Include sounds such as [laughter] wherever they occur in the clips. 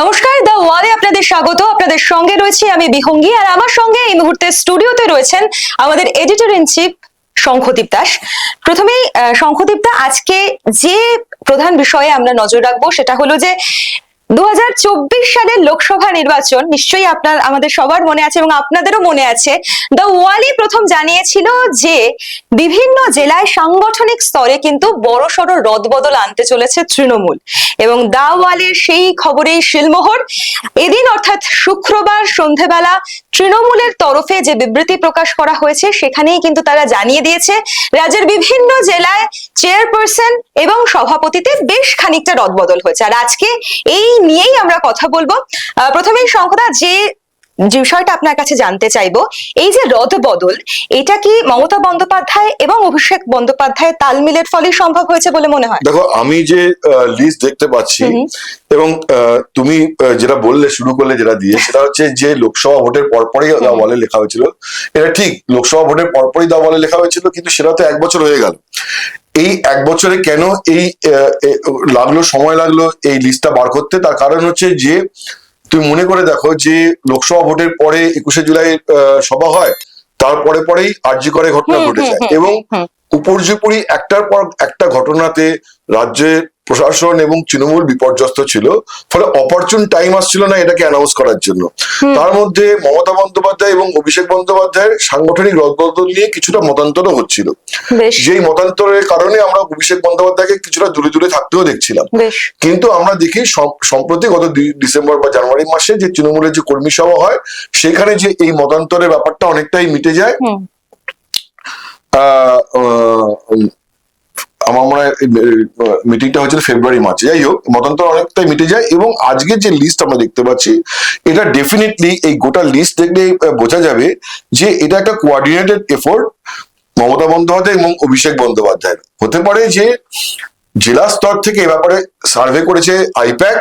নমস্কার দ্য ওয়ালে আপনাদের স্বাগত। আপনাদের সঙ্গে রয়েছি আমি বিহঙ্গি। আর আমার সঙ্গে এই মুহূর্তে স্টুডিওতে রয়েছেন আমাদের editor in chief Shankhadip Das. প্রথমেই শঙ্খদীপ দা, আজকে যে প্রধান বিষয়ে আমরা নজর রাখব সেটা হলো যে দু হাজার চব্বিশ সালের লোকসভা নির্বাচন নিশ্চয়ই আপনার, আমাদের সবার মনে আছে এবং আপনাদেরও মনে আছে। দ্য ওয়ালি প্রথম জানিয়েছিল যে বিভিন্ন জেলায় সাংগঠনিক স্তরে কিন্তু বড়সড় রদবদল আনতে চলেছে তৃণমূল এবং দা ওয়ালের সেই খবরেই শিলমোহর। এদিন অর্থাৎ শুক্রবার সন্ধেবেলা তৃণমূলের তরফে যে বিবৃতি প্রকাশ করা হয়েছে, সেখানেই কিন্তু তারা জানিয়ে দিয়েছে, রাজ্যের বিভিন্ন জেলায় চেয়ারপারসন এবং সভাপতিতে বেশ খানিকটা রদবদল হয়েছে। আর আজকে এই নিয়েই আমরা কথা বলব। প্রথমেই শঙ্কদা যে যে বিষয়টা আপনার কাছে জানতে চাইব এই যে রদ বদল এটা কি মমতা বন্দ্যোপাধ্যায় এবং অভিষেক বন্দ্যোপাধ্যায়ের তালমিলের ফলেই সম্ভব হয়েছে বলে মনে হয়? দেখো আমি যে লিস্ট দেখতে পাচ্ছি এবং তুমি যেটা বললে শুরু করলে যেটা দিয়ে সেটা হচ্ছে যে লোকসভা ভোটের পরপরই দা বলে লেখা হয়েছিল। এটা ঠিক লোকসভা ভোটের পরপরই দা বলে লেখা হয়েছিল কিন্তু সেটা তো এক বছর হয়ে গেল। এই এক বছরে কেন এই লাগল সময় লাগল এই লিস্টটা বার করতে তার কারণ হচ্ছে যে তুমি মনে করে দেখো যে লোকসভা ভোটের পরে একুশে জুলাই আহ, সভা হয় তারপরে পরেই আর্জি করে ঘটনা ঘটে যায় এবং। উপর্যুপরি একটার পর একটা ঘটনাতে রাজ্যের প্রশাসন এবং তৃণমূল বিপর্যস্ত ছিল ফলে অপরচুন টাইম আসছিল না এটাকে অ্যানাউন্স করার জন্য। তার মধ্যে মমতা বন্দ্যোপাধ্যায় এবং অভিষেক বন্দ্যোপাধ্যায়ের সাংগঠনিক রদবদল নিয়ে কিছুটা মতান্তরও হচ্ছিল। যেই মতান্তরের কারণে আমরা অভিষেক বন্দ্যোপাধ্যায়কে কিছুটা দূরে দূরে থাকতেও দেখছিলাম। কিন্তু আমরা দেখি সম্প্রতি গত ডিসেম্বর বা জানুয়ারি মাসে যে তৃণমূলের যে কর্মী সভা হয় সেখানে যে এই মতান্তরের ব্যাপারটা অনেকটাই মিটে যায়। আহ, আমার মনে হয় মিটিংটা হচ্ছিল ফেব্রুয়ারি মার্চে যাই হোক মতান্তর অনেকটাই মিটে যায় এবং আজকের যে লিস্ট আমরা দেখতে পাচ্ছি এটা ডেফিনেটলি এই গোটা লিস্ট দেখলে বোঝা যাবে যে এটা একটা কোয়ার্ডিনেটেড এফোর্ট মমতা বন্দ্যোপাধ্যায় এবং অভিষেক বন্দ্যোপাধ্যায়ের। হতে পারে যে জেলা স্তর থেকে এ ব্যাপারে সার্ভে করেছে আইপ্যাক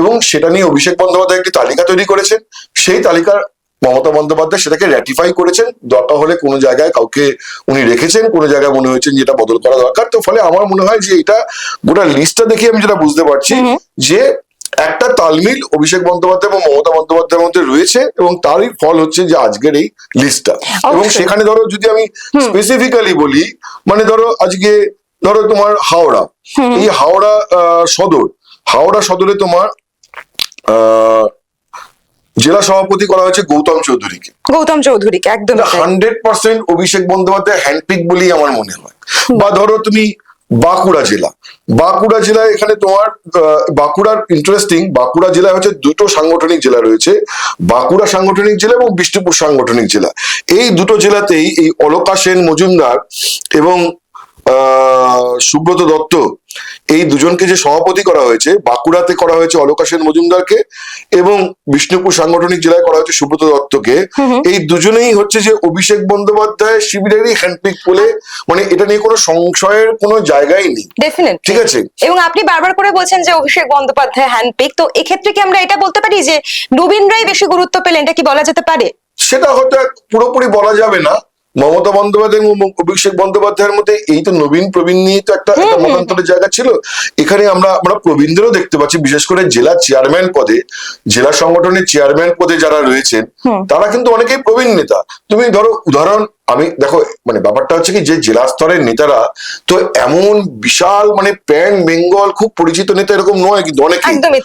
এবং সেটা নিয়ে অভিষেক বন্দ্যোপাধ্যায় একটি তালিকা তৈরি করেছেন। সেই তালিকার মমতা বন্দ্যোপাধ্যায় সেটাকে র্যাটিফাই করেছেন। দরকার হলে কোনো জায়গায় কাউকে উনি রেখেছেন কোনো জায়গায় মনে হয়েছে যেটা বদল করা দরকার। তো ফলে আমার মনে হয় যে এটা গোটা লিস্টটা দেখে আমি যেটা বুঝতে পারছি যে একটা তালমিল অভিষেক বন্দ্যোপাধ্যায় এবং মমতা বন্দ্যোপাধ্যায়ের মধ্যে রয়েছে এবং তারই ফল হচ্ছে যে আজকের এই লিস্টটা এবং সেখানে ধরো যদি আমি স্পেসিফিক্যালি বলি মানে ধরো আজকে ধরো তোমার হাওড়া। এই হাওড়া আহ, সদর। হাওড়া সদরে তোমার আহ, জেলা সভাপতি করা হয়েছে গৌতম চৌধুরীকে। গৌতম চৌধুরীকে একদম hundred percent Abhishek Bandyopadhyay handpick বলেই আমার মনে হয়। বা ধরো তুমি বাঁকুড়া জেলা। বাঁকুড়া জেলায় এখানে তোমার বাঁকুড়ার ইন্টারেস্টিং বাঁকুড়া জেলায় হচ্ছে দুটো সাংগঠনিক জেলা রয়েছে। বাঁকুড়া সাংগঠনিক জেলা এবং বিষ্ণুপুর সাংগঠনিক জেলা। এই দুটো জেলাতেই এই অলকা সেন মজুমদার এবং সুব্রত দত্ত এই দুজনকে যে সভাপতি করা হয়েছে বাঁকুড়াতে করা হয়েছে অলকা সেন মজুমদারকে এবং বিষ্ণুপুর সাংগঠনিক জেলায় করা হয়েছে সুব্রত দত্তকে। এই দুজনেই হচ্ছে যে অভিষেক বন্দ্যোপাধ্যায় শিবিরেরই হ্যান্ডপিক বলে মানে এটা নিয়ে কোনো সংশয়ের কোনো জায়গাই নেই। ঠিক আছে? এবং আপনি বারবার করে বলছেন যে অভিষেক বন্দ্যোপাধ্যায় হ্যান্ডপিক তো এক্ষেত্রে কি আমরা এটা বলতে পারি যে নবীনরাই বেশি গুরুত্ব পেলেন? এটা কি বলা যেতে পারে? সেটা হয়তো পুরোপুরি বলা যাবে না। মমতা বন্দ্যোপাধ্যায় এবং অভিষেক বন্দ্যোপাধ্যায়ের মধ্যে এই তো নবীন প্রবীণ নিয়ে তো একটা একটা মতান্তরের জায়গা ছিল। এখানে আমরা আমরা প্রবীণদেরও দেখতে পাচ্ছি বিশেষ করে জেলা চেয়ারম্যান পদে জেলা সংগঠনের চেয়ারম্যান পদে যারা রয়েছেন তারা কিন্তু অনেকেই প্রবীণ নেতা। তুমি ধরো উদাহরণ আমি দেখো মানে ব্যাপারটা হচ্ছে কি যে জেলা স্তরের নেতারা তো এমন বিশাল মানে প্যান বেঙ্গল খুব পরিচিত নেতা এরকম নয় কিন্তু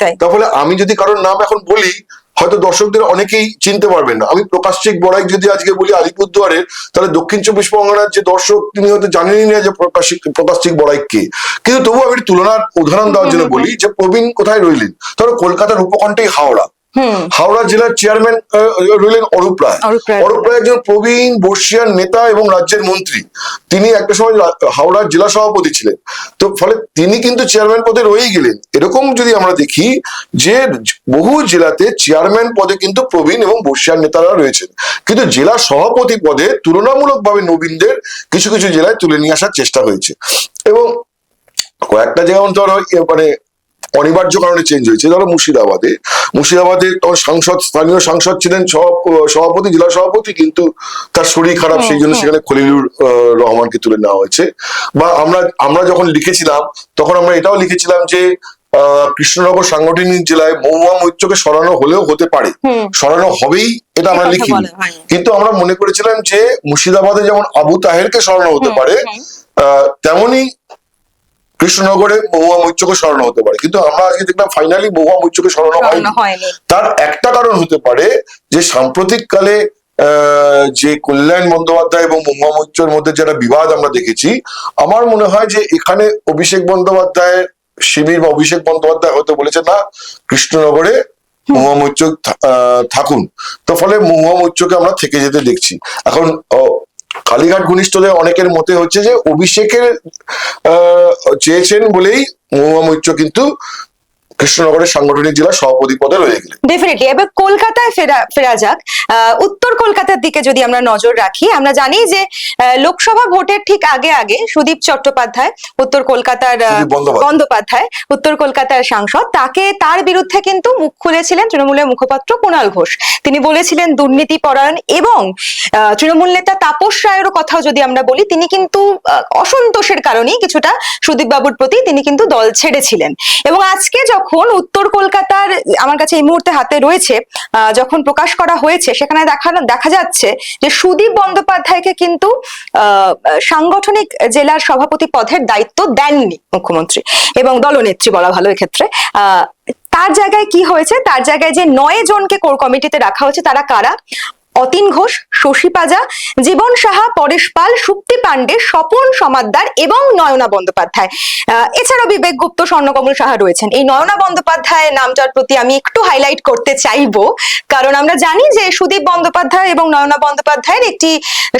তাই। তাহলে আমি যদি কারোর নাম এখন বলি হয়তো দর্শকদের অনেকেই চিনতে পারবেন না। আমি প্রকাশ প্রকাশিক বড়াই যদি আজকে বলি আলিপুরদুয়ারের তাহলে দক্ষিণ চব্বিশ পরগনার যে দর্শক তিনি হয়তো জানেনই না যে প্রকাশ প্রকাশিক প্রকাশিক বড়াই কে। কিন্তু তবুও আমি তুলনার উদাহরণ দেওয়ার জন্য বলি যে প্রবীণ কোথায় রইলেন? ধরো কলকাতার উপকণ্ঠেই হাওড়া। হাওড়া জেলার চেয়ারম্যান রইলেন অরূপ রায় অরূপ রায়। একজন প্রবীণ বর্ষিয়ান নেতা এবং রাজ্যের মন্ত্রী। তিনি একটা সময় হাওড়ার জেলা সভাপতি ছিলেন। তো ফলে তিনি কিন্তু চেয়ারম্যান পদে রয়েই গেলেন। এরকম যদি আমরা দেখি যে বহু জেলাতে চেয়ারম্যান পদে কিন্তু প্রবীণ এবং বর্ষিয়ান নেতারা রয়েছেন। কিন্তু জেলা সভাপতি পদে তুলনামূলকভাবে নবীনদের কিছু কিছু জেলায় তুলে নিয়ে আসার চেষ্টা হয়েছে। এবং কয়েকটা যেমন ধরো মানে অনিবার্য কারণে চেঞ্জ হয়েছে। ধরো মুর্শিদাবাদে। মুর্শিদাবাদে তখন সাংসদ স্থানীয় সাংসদ ছিলেন সভাপতি জেলা সভাপতি কিন্তু তার শরীর খারাপ সেই জন্য সেখানে খলিলুর রহমানকে তুলে নেওয়া হয়েছে। বা আমরা আমরা যখন লিখেছিলাম তখন আমরা এটাও লিখেছিলাম যে আহ, কৃষ্ণনগর সাংগঠনিক জেলায় মহুয়া মৈত্রকে সরানো হলেও হতে পারে। সরানো হবেই এটা আমরা লিখি কিন্তু আমরা মনে করেছিলাম যে মুর্শিদাবাদে যেমন আবু তাহেরকে সরানো হতে পারে আহ, তেমনি কৃষ্ণনগরে মহুয়া মৈত্রকে সরানো হতে পারে। কিন্তু আমরা আজকে দেখলাম ফাইনালি মহুয়া মৈত্রকে স্মরণ হয়নি। তার একটা কারণ হতে পারে যে সাম্প্রতিককালে আহ, যে কল্যাণ বন্দ্যোপাধ্যায় এবং মহুয়া মৈত্রের মধ্যে যেটা বিবাদ আমরা দেখেছি আমার মনে হয় যে এখানে অভিষেক বন্দ্যোপাধ্যায় শিবির বা অভিষেক বন্দ্যোপাধ্যায় হয়তো বলেছে না কৃষ্ণনগরে মহুয়া মৈত্র আহ, থাকুন। তো ফলে মহুয়া মৈত্রকে আমরা থেকে যেতে দেখছি। এখন কালীঘাট ঘনিষ্ঠদের অনেকের মতে হচ্ছে যে অভিষেকের চেয়েছেন বলেই মহুয়া মৈত্র কিন্তু কৃষ্ণনগরের সাংগঠনিক জেলার সভাপতি পদে রয়ে গেলেন। ডেফিনেটলি এবার কলকাতায় ফেরা ফেরা যাক। উত্তর কলকাতার দিকে যদি আমরা নজর রাখি আমরা জানি যে লোকসভা ভোটের ঠিক আগে আগে সুদীপ চট্টোপাধ্যায় উত্তর কলকাতার বন্দ্যোপাধ্যায়। উত্তর কলকাতার সাংসদ তাকে তার বিরুদ্ধে কিন্তু মুখ খুলেছিলেন তৃণমূলের মুখপাত্র কুণাল ঘোষ। তিনি বলেছিলেন দুর্নীতি পরায়ণ এবং তৃণমূল নেতা তাপস রায়েরও কথাও যদি আমরা বলি তিনি কিন্তু অসন্তোষের কারণেই কিছুটা সুদীপ বাবুর প্রতি তিনি কিন্তু দল ছেড়েছিলেন। এবং আজকে যখন উত্তর কলকাতার, আমার কাছে এই মুহূর্তে হাতে রয়েছে যখন প্রকাশ করা হয়েছে, সেখানে দেখানো দেখা যাচ্ছে যে সুদীপ বন্দ্যোপাধ্যায়কে কিন্তু সাংগঠনিক জেলার সভাপতি পদের দায়িত্ব দেননি মুখ্যমন্ত্রী এবং দলনেত্রী বলা ভালো এক্ষেত্রে। তার জায়গায় কি হয়েছে? তার জায়গায় যে নয় জনকে কোর কমিটিতে রাখা হয়েছে, তারা কারা? অতীন ঘোষ, শশী পাজা, জীবন সাহা, পরেশ পাল, সুপ্তি পাণ্ডে, স্বপন সমাদ্দার এবং নয়না বন্দ্যোপাধ্যায়। এছাড়াও বিবেক গুপ্ত, স্বর্ণকমল সাহা রয়েছেন। এই নয়না বন্দ্যোপাধ্যায় নামটার প্রতি আমি একটু হাইলাইট করতে চাইব। কারণ আমরা জানি যে সুদীপ বন্দ্যোপাধ্যায় এবং নয়না বন্দ্যোপাধ্যায়ের একটি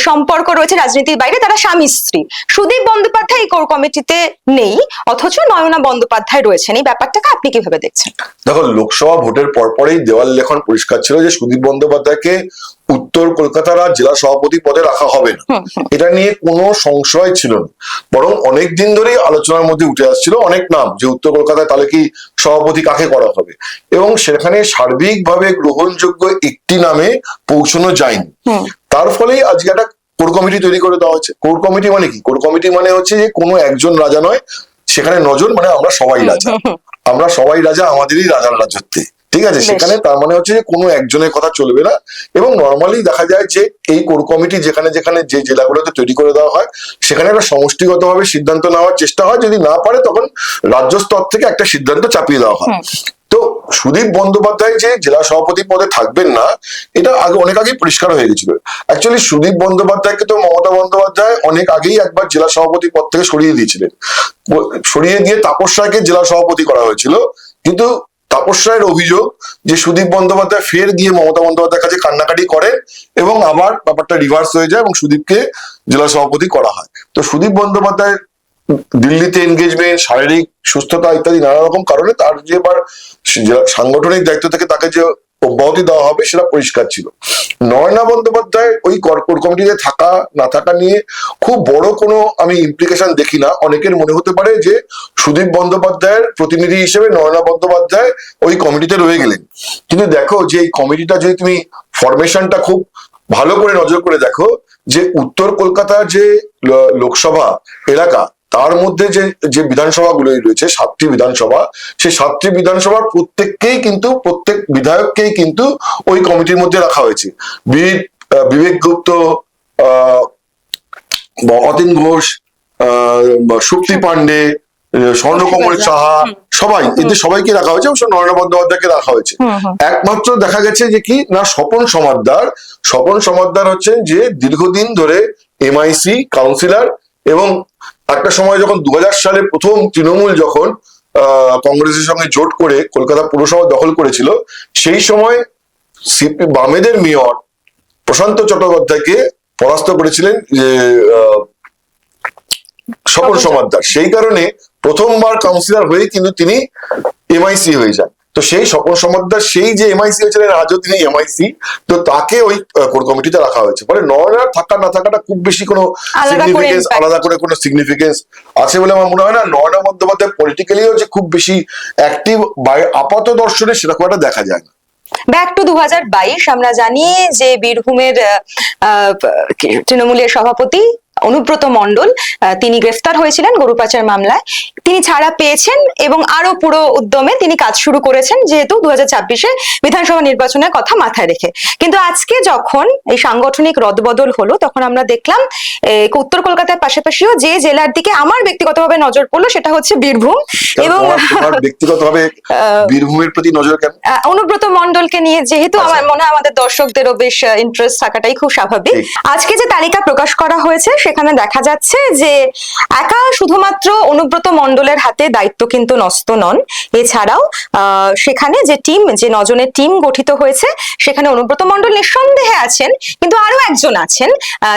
সম্পর্ক রয়েছে রাজনীতির বাইরে, তারা স্বামী স্ত্রী। সুদীপ বন্দ্যোপাধ্যায় এই কোর কমিটিতে নেই, অথচ নয়না বন্দ্যোপাধ্যায় রয়েছেন। এই ব্যাপারটাকে আপনি কীভাবে দেখছেন? দেখো, লোকসভা ভোটের পরপরই দেওয়াল লেখন পরিষ্কার ছিল যে সুদীপ বন্দ্যোপাধ্যায়কে উত্তর কলকাতার আর জেলা সভাপতি পদে রাখা হবে না। এটা নিয়ে কোনো সংশয় ছিল না। বরং অনেক দিন ধরেই আলোচনার মধ্যে উঠে আসছিল অনেক নাম যে উত্তর কলকাতায় তাহলে কি সভাপতি কাকে করা হবে? এবং সেখানে সার্বিকভাবে গ্রহণযোগ্য একটি নামে পৌঁছানো যায়নি। তার ফলেই আজকে একটা কোর কমিটি তৈরি করে দেওয়া হচ্ছে কোর কমিটি মানে কি? কোর কমিটি মানে হচ্ছে যে কোনো একজন রাজা নয় সেখানে নজন মানে আমরা সবাই রাজা। আমরা সবাই রাজা আমাদেরই রাজার রাজত্বে। ঠিক আছে? সেখানে তার মানে হচ্ছে যে কোনো একজনের কথা চলবে না এবং নর্মালি দেখা যায় যে এই কোর কমিটি যেখানে যেখানে যে জেলাগুলোতে তৈরি করে দেওয়া হয় সেখানে একটা সমষ্টিগতভাবে সিদ্ধান্ত নেওয়ার চেষ্টা হয়। যদি না পারে তখন রাজ্য স্তর থেকে একটা সিদ্ধান্ত চাপিয়ে দেওয়া হয়। তো সুদীপ বন্দ্যোপাধ্যায় যে জেলা সভাপতি পদে থাকবেন না এটা আগে অনেক আগেই পরিষ্কার হয়ে গেছিল। অ্যাকচুয়ালি সুদীপ বন্দ্যোপাধ্যায়কে তো মমতা বন্দ্যোপাধ্যায় অনেক আগেই একবার জেলা সভাপতি পদ থেকে সরিয়ে দিয়েছিলেন। সরিয়ে দিয়ে তাপস রায়কে জেলা সভাপতি করা হয়েছিল। কিন্তু তাপস রায়ের অভিযোগ যে সুদীপ বন্দ্যোপাধ্যায় ফের গিয়ে মমতা বন্দ্যোপাধ্যায়ের কাছে কান্নাকাটি করে এবং আবার ব্যাপারটা রিভার্স হয়ে যায় এবং সুদীপকে জেলা সভাপতি করা হয়। তো সুদীপ বন্দ্যোপাধ্যায় দিল্লিতে এনগেজমেন্ট শারীরিক সুস্থতা ইত্যাদি নানা রকম কারণে তার যে এবার সাংগঠনিক দায়িত্ব থেকে তাকে যে অব্যাহতি দেওয়া হবে সেটা পরিষ্কার ছিল। নয়না বন্দ্যোপাধ্যায় ওই কর্পোর কমিটিতে থাকা, না থাকা নিয়ে খুব বড় কোনো আমি ইমপ্লিকেশন দেখি না। অনেকের মনে হতে পারে যে সুদীপ বন্দ্যোপাধ্যায়ের প্রতিনিধি হিসেবে নয়না বন্দ্যোপাধ্যায় ওই কমিটিতে রয়ে গেলেন। কিন্তু দেখো যে এই কমিটিটা যদি তুমি ফরমেশনটা খুব ভালো করে নজর করে দেখো, যে উত্তর কলকাতার যে লোকসভা এলাকা তার মধ্যে যে যে বিধানসভাগুলো রয়েছে সাতটি বিধানসভা সেই সাতটি বিধানসভার প্রত্যেককেই কিন্তু প্রত্যেক বিধায়ককেই কিন্তু ওই কমিটির মধ্যে রাখা হয়েছে। বিবেক গুপ্ত আহ, অতীন ঘোষ শক্তি পান্ডে স্বর্ণকমল সাহা সবাই এদের সবাইকে রাখা হয়েছে অবশ্য নরেন্দ্র বন্দ্যোপাধ্যায়কে রাখা হয়েছে। একমাত্র দেখা গেছে যে কি না স্বপন সমাদ্দার স্বপন সমাদ্দার হচ্ছেন যে দীর্ঘদিন ধরে এমআইসি কাউন্সিলর এবং একটা সময় যখন দু হাজার সালে প্রথম তৃণমূল যখন আহ, কংগ্রেসের সঙ্গে জোট করে কলকাতা পুরসভা দখল করেছিল সেই সময় সিপি বামেদের মেয়র প্রশান্ত চট্টোপাধ্যায়কে পরাস্ত করেছিলেন যে আহ, স্বপন সমাদ্দার। সেই কারণে প্রথমবার কাউন্সিলর হয়ে কিন্তু তিনি এমআইসি হয়ে যান। তো সেই স্বপন সমাদ্দার সেই যে এমআইসি হয়েছিলেন আজও তিনি এমআইসি তো তাকে ওই কোর কমিটিতে রাখা হয়েছে। ফলে নয়নার থাকা না থাকাটা খুব বেশি কোনো আলাদা করে সিগনিফিকেন্স আলাদা করে কোনো সিগনিফিকেন্স আছে বলে আমার মনে হয় না। নয়না বন্দ্যোপাধ্যায় পলিটিক্যালিও যে খুব বেশি অ্যাক্টিভ বা আপাত দর্শনে সেরকম একটা দেখা যায় না। ব্যাক টু দু হাজার বাইশ আমরা জানি যে বীরভূমের তৃণমূলের সভাপতি অনুব্রত মণ্ডল তিনি গ্রেফতার হয়েছিলেন গরু পাচার মামলায়। তিনি ছাড়া পেয়েছেন এবং আরও পুরো উদ্যমে তিনি কাজ শুরু করেছেন যেহেতু দু হাজার বিধানসভা নির্বাচনের কথা মাথায় রেখে। কিন্তু আজকে যখন এই সাংগঠনিক রদবদল হলো তখন আমরা দেখলাম উত্তর কলকাতার পাশাপাশিও যে জেলার দিকে আমার ব্যক্তিগতভাবে নজর পড়ল সেটা হচ্ছে বীরভূম এবং ব্যক্তিগতভাবে [laughs] বীরভূমের প্রতি নজর কেন অনুব্রত মন্ডলকে নিয়ে যেহেতু আচ্ছা। আমার মনে হয় আমাদের দর্শকদেরও বেশ ইন্টারেস্ট থাকাটাই খুব স্বাভাবিক। আজকে যে তালিকা প্রকাশ করা হয়েছে সেখানে দেখা যাচ্ছে যে একা শুধুমাত্র অনুব্রত মন্ডলের হাতে দায়িত্ব কিন্তু নস্ত নন। এছাড়াও সেখানে যে টিম, যে নজনের টিম গঠিত হয়েছে, সেখানে অনুব্রত মন্ডল নিঃসন্দেহে আছেন, কিন্তু আরও একজন আছেন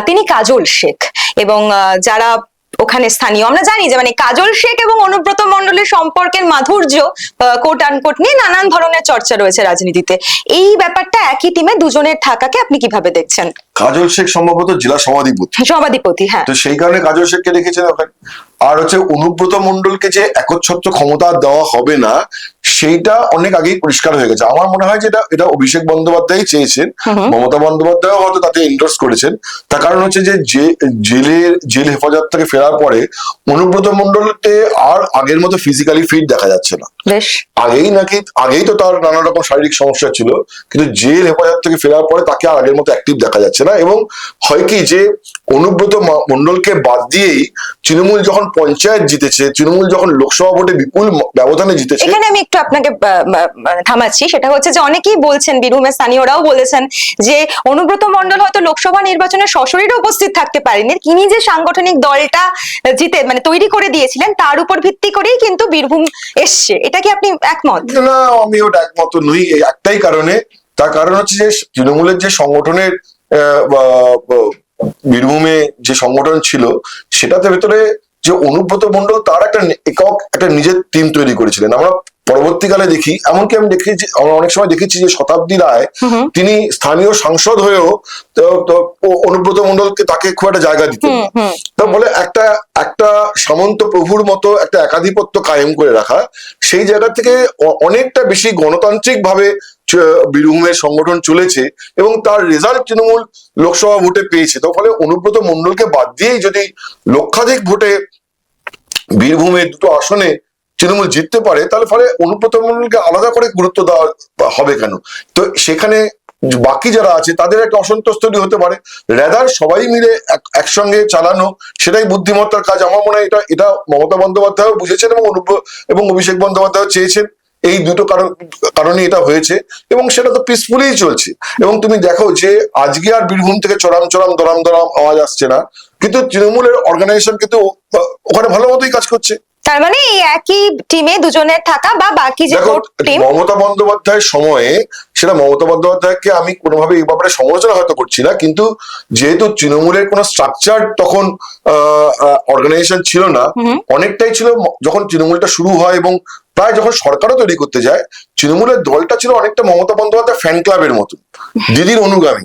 তিনি কাজল শেখ। এবং যারা ওখানে স্থানীয়। আমরা জানি যে মানে কাজল শেখ এবং অনুব্রত মন্ডলের সম্পর্কের মাধুর্য কোট আনকোট নিয়ে নানান ধরনের চর্চা রয়েছে রাজনীতিতে। এই ব্যাপারটা একই টিমে দুজনের থাকাকে আপনি কীভাবে দেখছেন? কাজল শেখ সম্ভবত জেলা সভাধিপতি সভাধিপতি হ্যাঁ। তো সেই কারণে কাজল শেখকে রেখেছেন ওখানে আর হচ্ছে অনুব্রত মন্ডলকে যে একচ্ছত্র ক্ষমতা দেওয়া হবে না সেইটা অনেক আগেই পরিষ্কার হয়ে গেছে। আমার মনে হয় যে এটা এটা অভিষেক বন্দ্যোপাধ্যায় চেয়েছেন মমতা বন্দ্যোপাধ্যায় হয়তো তাতে এন্ডোর্স করেছেন। তার কারণ হচ্ছে যে জেলের জেল হেফাজত থেকে ফেরার পরে অনুব্রত মন্ডলকে আর আগের মতো ফিজিক্যালি ফিট দেখা যাচ্ছে না। আগেই নাকি আগেই তো তার নানা রকম শারীরিক সমস্যা ছিল কিন্তু জেল হেফাজত থেকে ফেরার পরে তাকে আর আগের মতো অ্যাক্টিভ দেখা যাচ্ছে না এবং হয় কি যে অনুব্রত মন্ডলকে বাদ দিয়েই তৃণমূল যখন পঞ্চায়েত জিতেছে তৃণমূল যখন লোকসভা ভোটে বিপুল ব্যবধানে জিতেছে এখানে আমি একটু আপনাকে আহ, আহ, থামাচ্ছি। সেটা হচ্ছে যে অনেকেই বলছেন বীরভূমের স্থানীয়রাও বলেছেন যে অনুব্রত মন্ডল হয়তো লোকসভা নির্বাচনে সশরীরে উপস্থিত থাকতে পারেনি। তিনি যে সাংগঠনিক দলটা জিতে মানে তৈরি করে দিয়েছিলেন তার উপর ভিত্তি করেই কিন্তু বীরভূম এসছে। এটা কি আপনি একমত? না আমি ওটা একমত নই একটাই কারণে। তার কারণ হচ্ছে যে তৃণমূলের যে সংগঠনের বীরভূমে যে সংগঠন ছিল সেটাতে ভেতরে যে অনুব্রত মন্ডল তার একটা একক একটা নিজের টিম তৈরি করেছিলেন। আমরা পরবর্তীকালে দেখি এমনকি আমি দেখেছি আমরা অনেক সময় দেখেছি যে শতাব্দী রায় তিনি স্থানীয় সাংসদ হয়েও অনুব্রত মন্ডলকে তাকে খুব একটা জায়গা দিতেন তো বলে একটা একটা সামন্ত প্রভুর মতো একটা একাধিপত্য কায়েম করে রাখা সেই জায়গা থেকে অনেকটা বেশি গণতান্ত্রিক ভাবে বীরভূমের সংগঠন চলেছে এবং তার রেজাল্ট তৃণমূল লোকসভা ভোটে পেয়েছে। তো ফলে অনুব্রত মন্ডলকে বাদ দিয়েই যদি লক্ষাধিক ভোটে বীরভূমের দুটো আসনে তৃণমূল জিততে পারে, তাহলে ফলে অনুব্রত মন্ডলকে আলাদা করে গুরুত্ব দেওয়া হবে কেন? তো সেখানে বাকি যারা আছে, তাদের একটা অসন্তোষ তৈরি হতে পারে। রেদার সবাই মিলে একসঙ্গে চালানো, সেটাই বুদ্ধিমত্তার কাজ। আমার মনে হয় এটা এটা মমতা বন্দ্যোপাধ্যায় বুঝেছেন এবং অনুব্র, এবং অভিষেক বন্দ্যোপাধ্যায় চেয়েছেন। এই দুটো কারণ কারণে এটা হয়েছে এবং সেটা তো পিসফুলি চলছে। এবং তুমি দেখো যে আজকে আর বীরভূম থেকে চড়াম চড়াম দরাম দরাম আওয়াজ আসছে না, কিন্তু তৃণমূলের অর্গানাইজেশন কিন্তু ওখানে ভালো মতোই কাজ করছে। তার মানে এই একই টিমে দুজনের থাকা বা বাকি যে টিম মমতা বন্দ্যোপাধ্যায়ের সময়ে সেটা মমতা বন্দ্যোপাধ্যায়কে আমি কোনোভাবে এই ব্যাপারে সমালোচনা হয়তো করছি না কিন্তু যেহেতু তৃণমূলের কোনো স্ট্রাকচার তখন অর্গানাইজেশন ছিল না অনেকটাই ছিল যখন তৃণমূলটা শুরু হয় এবং প্রায় যখন সরকারও তৈরি করতে যায় তৃণমূলের দলটা ছিল অনেকটা মমতা বন্দ্যোপাধ্যায় ফ্যান ক্লাবের মতো দিদির অনুগামী।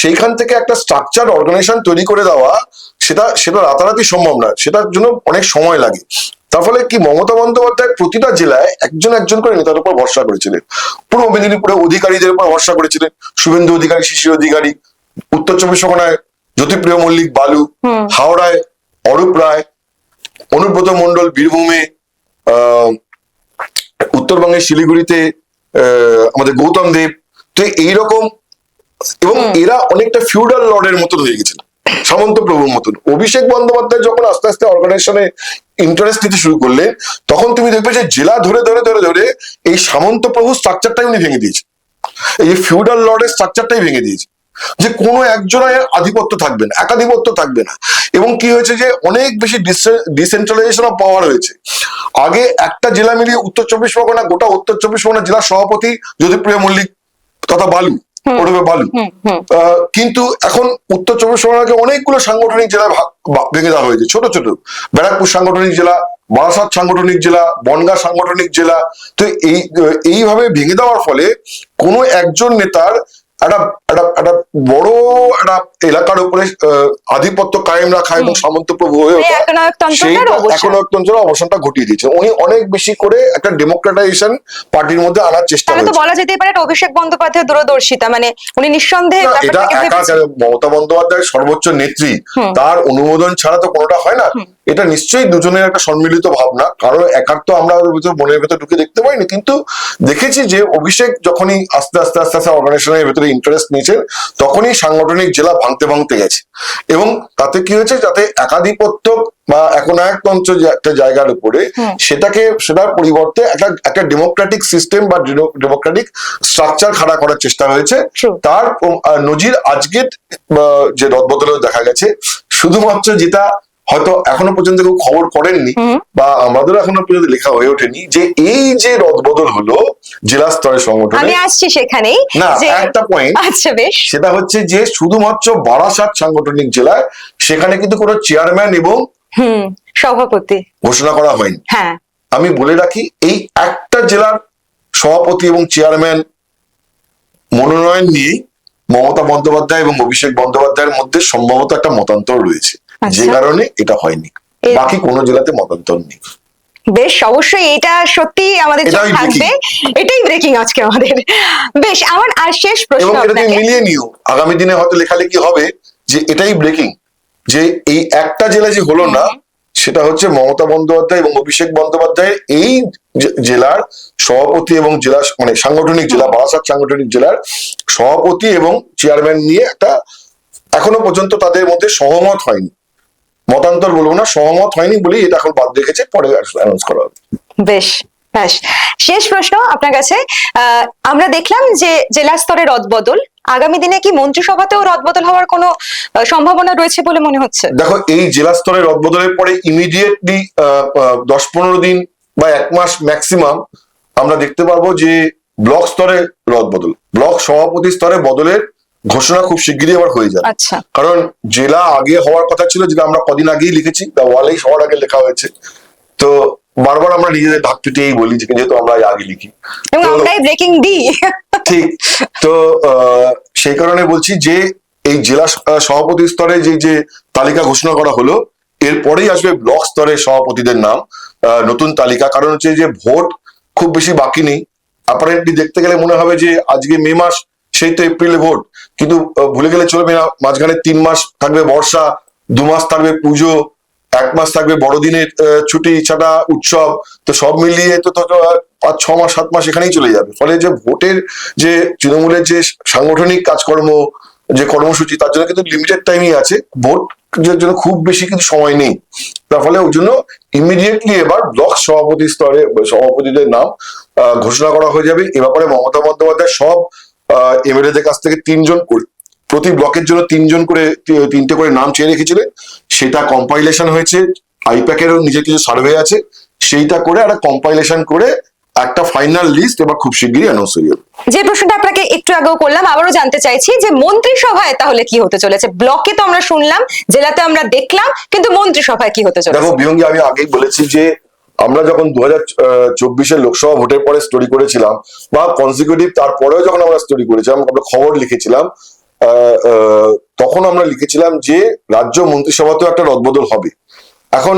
সেইখান থেকে একটা স্ট্রাকচার অর্গানাইজেশন তৈরি করে দেওয়া সেটা সেটা রাতারাতি সম্ভব না সেটার জন্য অনেক সময় লাগে। তার ফলে কি মমতা বন্দ্যোপাধ্যায় প্রতিটা জেলায় একজন একজন করে নেতার উপর ভরসা করেছিলেন। পূর্ব মেদিনীপুরে অধিকারীদের উপর ভরসা করেছিলেন শুভেন্দু অধিকারী শিশির অধিকারী উত্তর চব্বিশ পরগনায় জ্যোতিপ্রিয় মল্লিক বালু হাওড়ায় অরূপ রায় অনুব্রত মন্ডল বীরভূমে আহ উত্তরবঙ্গের শিলিগুড়িতে আহ, আমাদের গৌতম দেব তো এইরকম এবং এরা অনেকটা ফিউডাল লর্ডের মতন হয়ে গেছিল সামন্ত প্রভুর মতন। অভিষেক বন্দ্যোপাধ্যায় যখন আস্তে আস্তে অর্গানাইজেশনে ইন্টারেস্ট নিতে শুরু করলেন তখন তুমি দেখবে যে জেলা ধরে ধরে ধরে ধরে এই সামন্ত প্রভু স্ট্রাকচারটাই উনি ভেঙে দিয়েছে এই ফিউডাল লর্ডের স্ট্রাকচারটাই ভেঙে দিয়েছে যে কোনো একজনের আধিপত্য থাকবে না একাধিপত্য থাকবে না। এবং কি হয়েছে যে অনেক বেশি ডিসেন্ট্রালাইজেশন অফ পাওয়ার হয়েছে। আগে একটা জেলা মিলিয়ে উত্তর চব্বিশ পরগনা গোটা উত্তর চব্বিশ পরগনা জেলার সভাপতি জ্যোতিপ্রিয় মল্লিক তথা বালু ওরফে বালু। কিন্তু এখন উত্তর চব্বিশ পরগনাকে অনেকগুলো সাংগঠনিক ভাগ- ভেঙে দেওয়া হয়েছে। ছোট ছোট। ব্যারাকপুর সাংগঠনিক জেলা বারাসাত সাংগঠনিক জেলা বনগাঁ সাংগঠনিক জেলা। তো এই এইভাবে ভেঙে দেওয়ার ফলে কোনো একজন নেতার একটা একটা একটা বড় একটা এলাকার উপরে আধিপত্য কায়েম রাখা এবং সামন্ত প্রভু হয়ে এই ওঠা। একনায়কতন্ত্রের অবসানটা ঘটিয়ে দিয়েছে। উনি অনেক বেশি করে একটা ডেমোক্রেটাইজেশন পার্টির মধ্যে আনার চেষ্টা তাহলে তো বলা যেতেই পারে অভিষেক বন্দ্যোপাধ্যায়ের দূরদর্শিতা। মানে উনি নিঃসন্দেহে এটা একা মমতা বন্দ্যোপাধ্যায়ের সর্বোচ্চ নেত্রী তার অনুমোদন ছাড়া তো কোনোটা হয় না। এটা নিশ্চয়ই দুজনের একটা সম্মিলিত ভাবনা কারণ একার তো আমরা ওর ভিতর মনের ভেতর ঢুকে দেখতে পাইনি কিন্তু দেখেছি যে অভিষেক যখনই আস্তে আস্তে আস্তে আস্তে অর্গানাইজেশনের ভেতরে ইন্টারেস্ট নিয়েছেন তখনই সাংগঠনিক জেলা ভাঙতে ভাঙতে গেছে। এবং তাতে কি হয়েছে যাতে একাধিপত্য বা একনায়কতন্ত্র যে একটা জায়গার উপরে সেটাকে সেটার পরিবর্তে একটা একটা ডেমোক্রেটিক সিস্টেম বা ডেমোক্রেটিক স্ট্রাকচার খাড়া করার চেষ্টা হয়েছে। তার নজির আজকের যে রদবদলেও দেখা গেছে শুধুমাত্র যেটা হয়তো এখনও পর্যন্ত কেউ খবর করেননি হুম। বা আমাদের এখনও পর্যন্ত লেখা হয়ে ওঠেনি যে এই যে রদবদল হলো জেলা স্তরের সংগঠনে আমি আসছি সেখানেই না একটা পয়েন্ট আচ্ছা বেশ। সেটা হচ্ছে যে শুধুমাত্র বারাসাত সাংগঠনিক জেলায় সেখানে কিন্তু কোনো চেয়ারম্যান এবং হুম সভাপতি। ঘোষণা করা হয়নি। হ্যাঁ। আমি বলে রাখি এই একটা জেলার সভাপতি এবং চেয়ারম্যান মনোনয়ন নিয়ে মমতা বন্দ্যোপাধ্যায় এবং অভিষেক বন্দ্যোপাধ্যায়ের মধ্যে সম্ভবত একটা মতান্তর রয়েছে। যে আচ্ছা। কারণে এটা হয়নি। বাকি কোনো জেলাতে মতান্তর নেই। বেশ অবশ্যই এটা সত্যি আমাদের চোখ থাকবে। এটাই ব্রেকিং আজকে আমাদের। বেশ আমার আর শেষ প্রশ্ন এবং এটা আপনাকে। মিলিয়ে নিও। আগামী দিনে হয়তো লেখালেখি হবে যে এটাই ব্রেকিং যে এই একটা জেলা যে হলো না সেটা হচ্ছে মমতা বন্দ্যোপাধ্যায় এবং অভিষেক বন্দ্যোপাধ্যায়ের এই জেলার সভাপতি এবং জেলা মানে সাংগঠনিক জেলা বারাসাত সাংগঠনিক জেলার সভাপতি এবং চেয়ারম্যান নিয়ে একটা এখনও পর্যন্ত তাদের মধ্যে সহমত হয়নি। মতান্তর বলব না সহমত হয়নি বলেই এটা এখন বাদ রেখেছে পরে অ্যানাউন্স করা হবে। বেশ শেষ প্রশ্ন আপনার কাছে। আমরা দেখলাম যে জেলা স্তরে রদবদল আগামী দিনে কি মন্ত্রিসভাতেও রদবদল হওয়ার কোনো সম্ভাবনা রয়েছে বলে মনে হচ্ছে? দেখো এই জেলা স্তরের রদবদলের পরে ইমিডিয়েটলি দশ পনেরো দিন বা এক মাস ম্যাক্সিমাম আমরা দেখতে পারব যে ব্লক স্তরে রদবদল ব্লক সভাপতি স্তরে বদলের ঘোষণা খুব শিগগিরই আবার হয়ে যাবে। আচ্ছা। কারণ জেলা আগে হওয়ার কথা ছিল যেটা আমরা কদিন আগেই লিখেছি দা ওয়ালেই সবার আগে লেখা হয়েছে। তো বারবার আমরা নিজেদের ঢাক পিটিয়েই বলি যে যেহেতু আমরা আগে লিখি। ব্রেকিং ঠিক। তো সেই কারণে বলছি যে এই জেলা সভাপতি স্তরে যে যে তালিকা ঘোষণা করা হলো এরপরেই আসবে ব্লক স্তরের সভাপতিদের নাম আহ, নতুন তালিকা। কারণ হচ্ছে যে ভোট খুব বেশি বাকি নেই। অ্যাপারেন্টলি দেখতে গেলে মনে হবে যে আজকে মে মাস সেই তো এপ্রিলে ভোট। কিন্তু ভুলে গেলে চলবে না। মাঝখানে তিন মাস থাকবে বর্ষা, দু মাস থাকবে পুজো, এক মাস থাকবে বড়দিনের ছুটি, ছাটা, উৎসব। তো সব মিলিয়ে তো পাঁচ, ছ মাস, সাত মাস এখানেই চলে যাবে। ফলে যে ভোটের যে তৃণমূলের যে সাংগঠনিক কাজকর্ম, যে কর্মসূচি, তার জন্য কিন্তু লিমিটেড টাইমই আছে। ভোট জন্য খুব বেশি কিন্তু সময় নেই। তার ফলে ওই জন্য ইমিডিয়েটলি এবার ব্লক সভাপতি স্তরে, সভাপতিদের নাম ঘোষণা করা হয়ে যাবে। এ ব্যাপারে মমতা বন্দ্যোপাধ্যায় সব এমএলএদের কাছ থেকে তিনজন করে প্রতি ব্লকের জন্য তিনজন করে তিনটে করে নাম চেয়ে রেখেছিলেন সেটা কম্পাইলেশন হয়েছে আইপ্যাকেরও নিজের কিছু সার্ভে আছে। সেইটা করে একটা কম্পাইলেশন করে একটা ফাইনাল লিস্ট এবার খুব শিগগিরই অ্যানাউন্স হয়ে যাবে। যে প্রশ্নটা আপনাকে একটু আগেও করলাম আবারও জানতে চাইছি যে মন্ত্রিসভায় তাহলে কি হতে চলেছে? ব্লকে তো আমরা শুনলাম জেলাতে আমরা দেখলাম কিন্তু মন্ত্রিসভায় কি হতে চলেছে? দেখো বিহঙ্গি আমি আগেই বলেছি যে আমরা যখন দু হাজার চব্বিশের লোকসভা ভোটের পরে স্টোরি করেছিলাম বা কনজিকিউটিভ তারপরেও যখন আমরা স্টোরি করেছিলাম আমরা খবর লিখেছিলাম তখন আমরা লিখেছিলাম যে রাজ্য মন্ত্রিসভাতেও একটা রদবদল হবে। এখন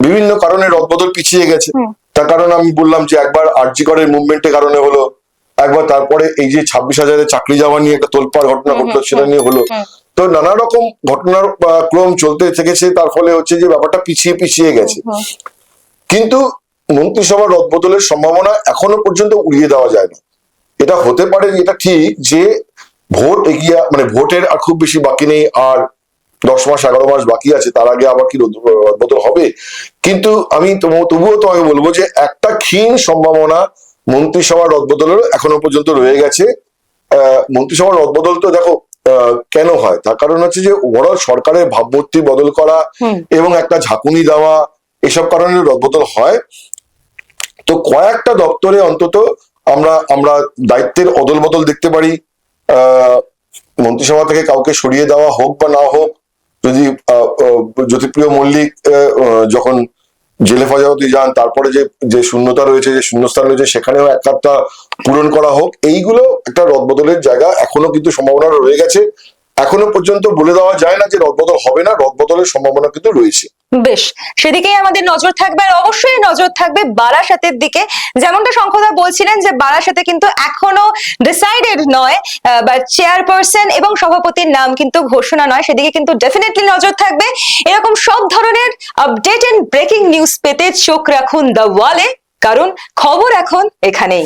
বিভিন্ন কারণে রদবদল পিছিয়ে গেছে। তার কারণ আমি বললাম যে একবার আরজি করের মুভমেন্টের কারণে হলো একবার তারপরে এই যে ছাব্বিশ হাজারের চাকরি যাওয়া নিয়ে একটা তোলপাড় ঘটনা ঘটলো সেটা নিয়ে হলো। তো নানা রকম ঘটনার ক্রম চলতে থেকেছে তার ফলে হচ্ছে যে ব্যাপারটা পিছিয়ে পিছিয়ে গেছে। কিন্তু মন্ত্রিসভার রদবদলের সম্ভাবনা এখনও পর্যন্ত উড়িয়ে দেওয়া যায় না এটা হতে পারে এটা ঠিক যে ভোট এগিয়ে মানে ভোটের আর খুব বেশি বাকি নেই আর দশ মাস এগারো মাস বাকি আছে তার আগে আবার কি রদ- রদবদল হবে? কিন্তু আমি তবু- তবুও তোমাকে বলব যে একটা ক্ষীণ সম্ভাবনা মন্ত্রিসভার রদবদলের এখনও পর্যন্ত রয়ে গেছে। আহ, মন্ত্রিসভার রদবদল তো দেখো আহ, কেন হয়? তার কারণ হচ্ছে যে ওভারঅল সরকারের ভাবমূর্তি বদল করা এবং একটা ঝাঁকুনি দেওয়া এসব কারণে রদবদল হয়। তো কয়েকটা দপ্তরে অন্তত আমরা আমরা দায়িত্বের অদল বদল দেখতে পারি। মন্ত্রিসভা থেকে কাউকে সরিয়ে দেওয়া হোক বা না হোক, যদি জ্যোতিপ্রিয় মল্লিক যখন জেলে ফাজাওয়াতে যান, তারপরে যে যে শূন্যতা রয়েছে, যে শূন্যস্থান রয়েছে, সেখানেও এক পূরণ করা হোক। এইগুলো একটা রদবদলের জায়গা। এখনও কিন্তু সম্ভাবনা রয়ে গেছে। এখনও পর্যন্ত বলে দেওয়া যায় না যে রদবদল হবে না। রদবদলের সম্ভাবনা কিন্তু রয়েছে। বেশ, সেদিকেই আমাদের নজর থাকবে আর অবশ্যই নজর থাকবে বারাসাতের দিকে। যেমনটা শঙ্কদা বলছিলেন যে বারাসাতে কিন্তু এখনও ডিসাইডেড নয় বা চেয়ারপারসন এবং সভাপতির নাম কিন্তু ঘোষণা নয়, সেদিকে কিন্তু ডেফিনেটলি নজর থাকবে। এরকম সব ধরনের আপডেট এন্ড ব্রেকিং নিউজ পেতে চোখ রাখুন দ্য ওয়ালে কারণ খবর এখন এখানেই।